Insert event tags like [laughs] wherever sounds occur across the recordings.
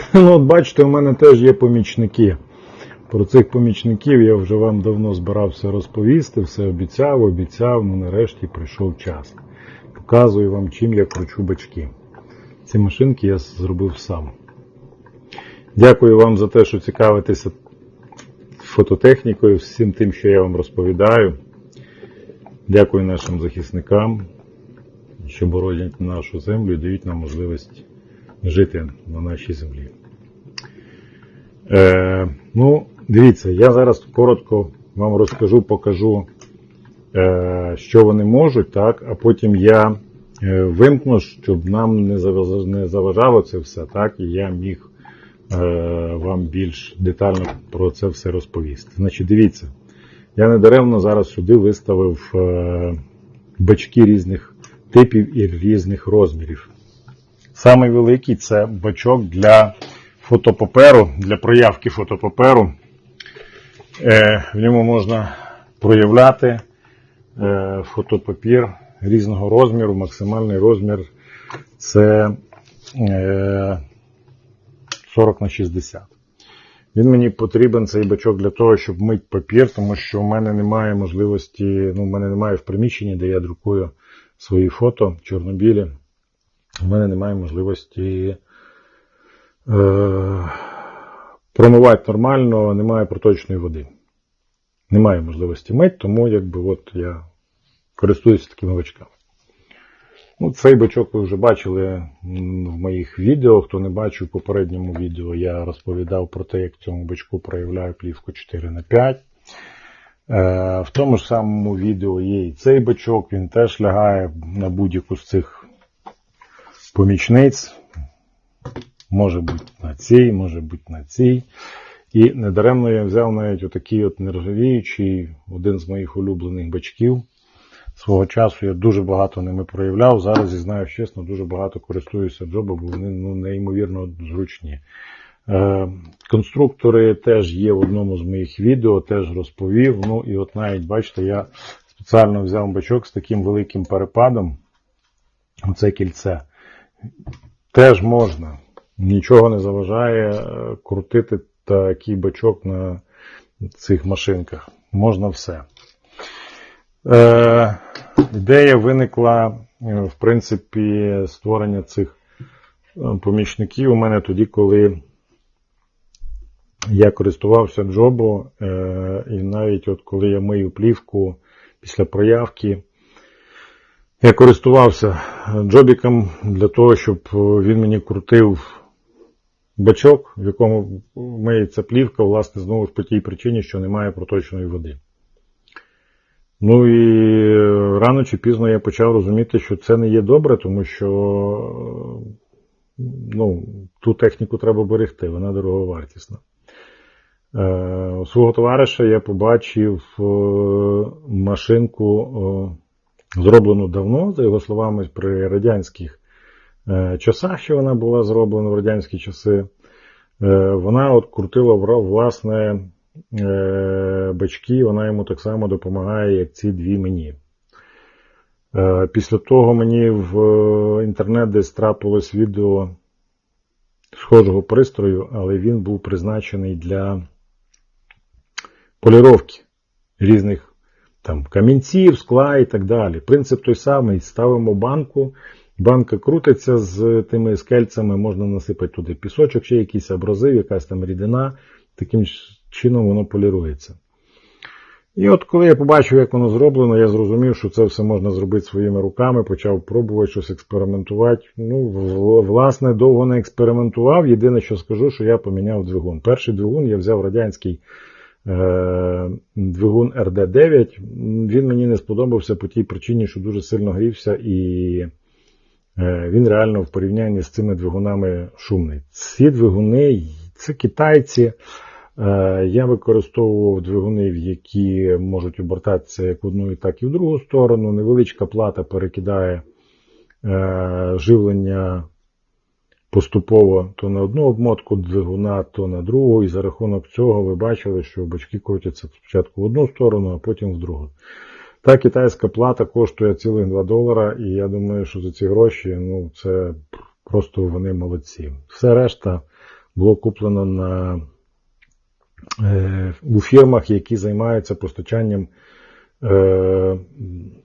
[laughs] Ну, от бачите, у мене теж є помічники. Про цих помічників я вже вам давно збирався розповісти, все обіцяв, обіцяв, ну нарешті прийшов час. Показую вам, чим я кручу бачки. Ці машинки я зробив сам. Дякую вам за те, що цікавитеся фототехнікою, всім тим, що я вам розповідаю. Дякую нашим захисникам, що боронять нашу землю і дають нам можливість жити на нашій землі. Е, ну, дивіться, я зараз коротко вам розкажу, покажу, е, що вони можуть, так, а потім я е, вимкну, щоб нам не заваж- не заважало це все, так, і я міг е, вам більш детально про це все розповісти. Значить, дивіться, я недаремно зараз сюди виставив е, бачки різних типів і різних розмірів. Самий великий це бачок для фотопаперу, для проявки фотопаперу. Е, в ньому можна проявляти е, фотопапір різного розміру. Максимальний розмір це е, 40 на 60. Він мені потрібен цей бачок для того, щоб мити папір, тому що в мене немає можливості, ну, в мене немає в приміщенні, де я друкую свої фото чорнобілі. У мене немає можливості е, промивати нормально, немає проточної води. Немає можливості мити, тому якби от я користуюся такими бачками. Ну, цей бачок ви вже бачили в моїх відео. Хто не бачив в попередньому відео, я розповідав про те, як в цьому бачку проявляю плівку 4 на 5 Е, В тому ж самому відео є і цей бачок, він теж лягає на будь-яку з цих помічниць. Може бути на цій, може бути на цій. І недаремно я взяв навіть отакий от нержавіючий, один з моїх улюблених бачків. Свого часу я дуже багато ними проявляв. Зараз, зізнаюсь чесно, дуже багато користуюся джоба, бо вони ну, неймовірно зручні. Е, конструктори теж є в одному з моїх відео, теж розповів. Ну і от навіть бачите, я спеціально взяв бачок з таким великим перепадом. Оце кільце. Теж можна. Нічого не заважає е, крутити такий бачок на цих машинках. Можна все. Е, ідея виникла, е, в принципі, створення цих е, помічників у мене тоді, коли я користувався джобо, е, і навіть от коли я мию плівку після проявки, я користувався джобіком для того, щоб він мені крутив бачок, в якому миється плівка, власне, знову ж по тій причині, що немає проточної води. Ну і рано чи пізно я почав розуміти, що це не є добре, тому що ну, ту техніку треба берегти, вона дороговартісна. Е, свого товариша я побачив е, машинку, е, зроблену давно, за його словами, при радянських е, часах, що вона була зроблена в радянські часи. Е, Вона от крутила власне е, бачки, вона йому так само допомагає, як ці дві мені. Після того мені в інтернет десь трапилось відео схожого пристрою, але він був призначений для поліровки різних там камінців, скла і так далі. Принцип той самий: ставимо банку, банка крутиться з тими скельцями, можна насипати туди пісочок, ще якийсь абразив, якась там рідина. Таким чином воно полірується. І от коли я побачив, як воно зроблено, я зрозумів, що це все можна зробити своїми руками, почав пробувати щось експериментувати. Ну, власне, довго не експериментував. Єдине, що скажу, що я поміняв двигун. Перший двигун я взяв радянський двигун RD9. Він мені не сподобався по тій причині, що дуже сильно грівся, і е, він реально в порівнянні з цими двигунами шумний. Ці двигуни, це китайці. Е, Я використовував двигуни, які можуть обертатися як в одну, так і в другу сторону. Невеличка плата перекидає е, живлення поступово то на одну обмотку двигуна, то на другу. І за рахунок цього ви бачили, що бачки крутяться спочатку в одну сторону, а потім в другу. Та китайська плата коштує цілих 2 долара, і я думаю, що за ці гроші ну, це просто вони молодці. Все решта було куплено на, е, у фірмах, які займаються постачанням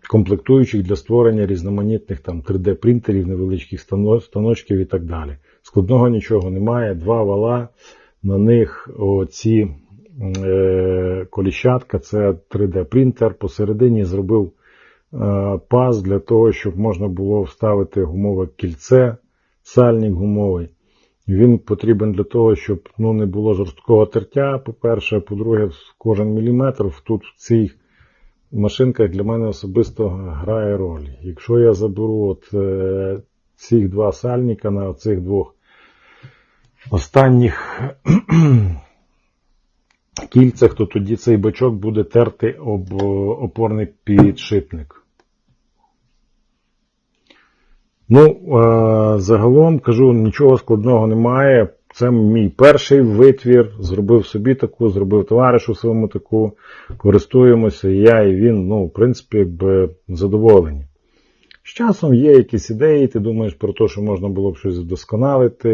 комплектуючих для створення різноманітних там 3D-принтерів, невеличких станочків і так далі. Складного нічого немає. Два вала, на них оці е, коліщатка, це 3D-принтер. Посередині зробив е, паз для того, щоб можна було вставити гумове кільце, сальник гумовий. Він потрібен для того, щоб ну, не було жорсткого тертя, по-перше, по-друге, кожен міліметр тут в цій машинках для мене особисто грає роль. Якщо я заберу от е, цих два сальника на цих двох останніх [clears throat] кільцях, то тоді цей бачок буде терти об опорний підшипник. Ну, е, загалом кажу, нічого складного немає. Це мій перший витвір. Зробив собі таку, зробив товаришу своєму таку. Користуємося, я, і він, ну, в принципі, задоволені. З часом є якісь ідеї, ти думаєш про те, що можна було б щось вдосконалити.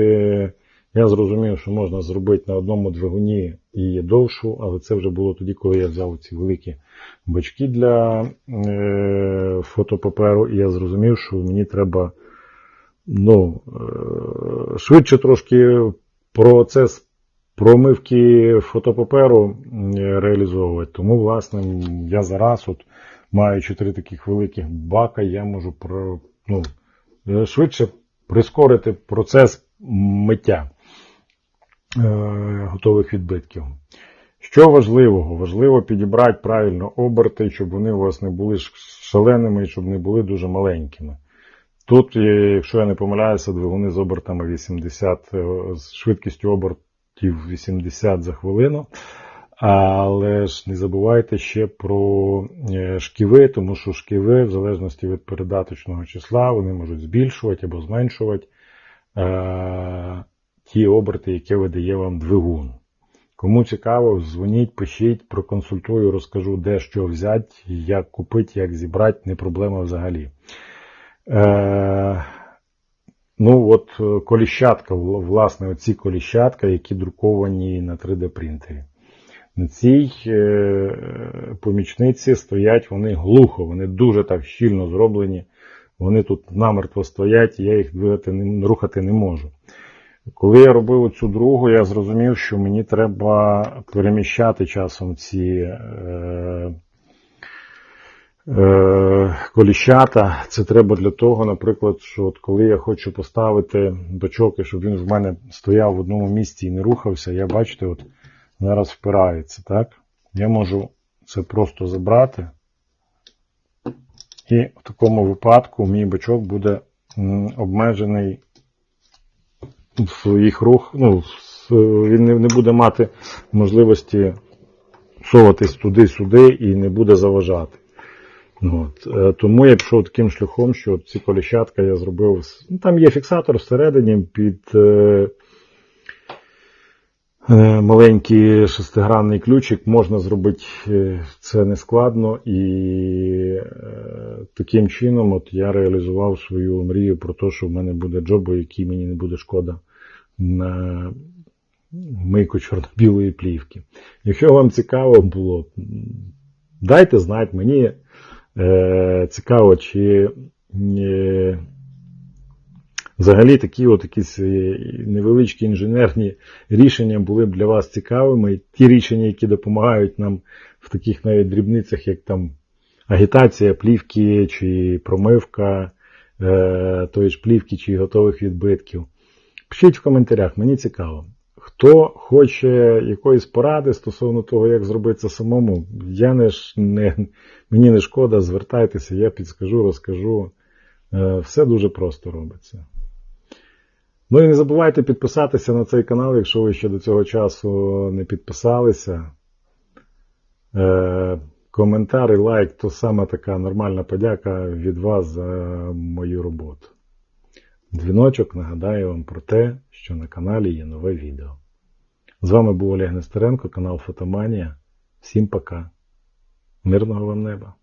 Я зрозумів, що можна зробити на одному двигуні і довшу, але це вже було тоді, коли я взяв ці великі бачки для е, фотопаперу, і я зрозумів, що мені треба ну, е, швидше трошки процес промивки фотопаперу реалізовувати. Тому, власне, я зараз, от, маю чотири таких великих бака, я можу про, ну, е, швидше прискорити процес миття е, готових відбитків. Що важливого? Важливо підібрати правильно оберти, щоб вони у вас не були шаленими і щоб не були дуже маленькими. Тут, е, якщо я не помиляюся, двигуни з обертами 80, е, з швидкістю обертів 80 за хвилину. Але ж не забувайте ще про е, шківи, тому що шківи, в залежності від передаточного числа, вони можуть збільшувати або зменшувати ті оберти, які видає вам двигун. Кому цікаво, дзвоніть, пишіть, проконсультую, розкажу, де що взяти, як купити, як зібрати, не проблема взагалі. Е, ну, от е, коліщатка, власне, оці коліщатка, які друковані на 3D принтері. На цій е, помічниці стоять вони глухо, вони дуже так щільно зроблені. Вони тут намертво стоять, і я їх двигати рухати не можу. Коли я робив цю другу, я зрозумів, що мені треба переміщати часом ці е, коліщата. Це треба для того, наприклад, що от коли я хочу поставити бачок, і щоб він в мене стояв в одному місці і не рухався, я бачите, от зараз впирається, так? Я можу це просто забрати. І в такому випадку мій бачок буде обмежений в своїх рух, ну, він не буде мати можливості соватись туди-сюди і не буде заважати. Ну, От. е, Тому я пішов таким шляхом, що ці коліщатка я зробив. Ну, там є фіксатор всередині під е, е, маленький шестигранний ключик. Можна зробити це нескладно і таким чином от я реалізував свою мрію про те, що в мене буде джобо, який мені не буде шкода на мийку чорно-білої плівки. Якщо вам цікаво було, дайте знати мені. Е, цікаво, чи е, взагалі такі от якісь е, невеличкі інженерні рішення були б для вас цікавими. Ті рішення, які допомагають нам в таких навіть дрібницях, як там агітація плівки чи промивка е, тої ж плівки чи готових відбитків. Пишіть в коментарях, мені цікаво. Хто хоче якоїсь поради стосовно того, як зробити це самому, я не, не, мені не шкода, звертайтеся, я підскажу, розкажу. Е, Все дуже просто робиться. Ну і не забувайте підписатися на цей канал, якщо ви ще до цього часу не підписалися. Е, Коментар і лайк то саме така нормальна подяка від вас за мою роботу. Дзвіночок нагадає вам про те, що на каналі є нове відео. З вами був Олег Нестеренко, канал Фотоманія. Всім пока. Мирного вам неба!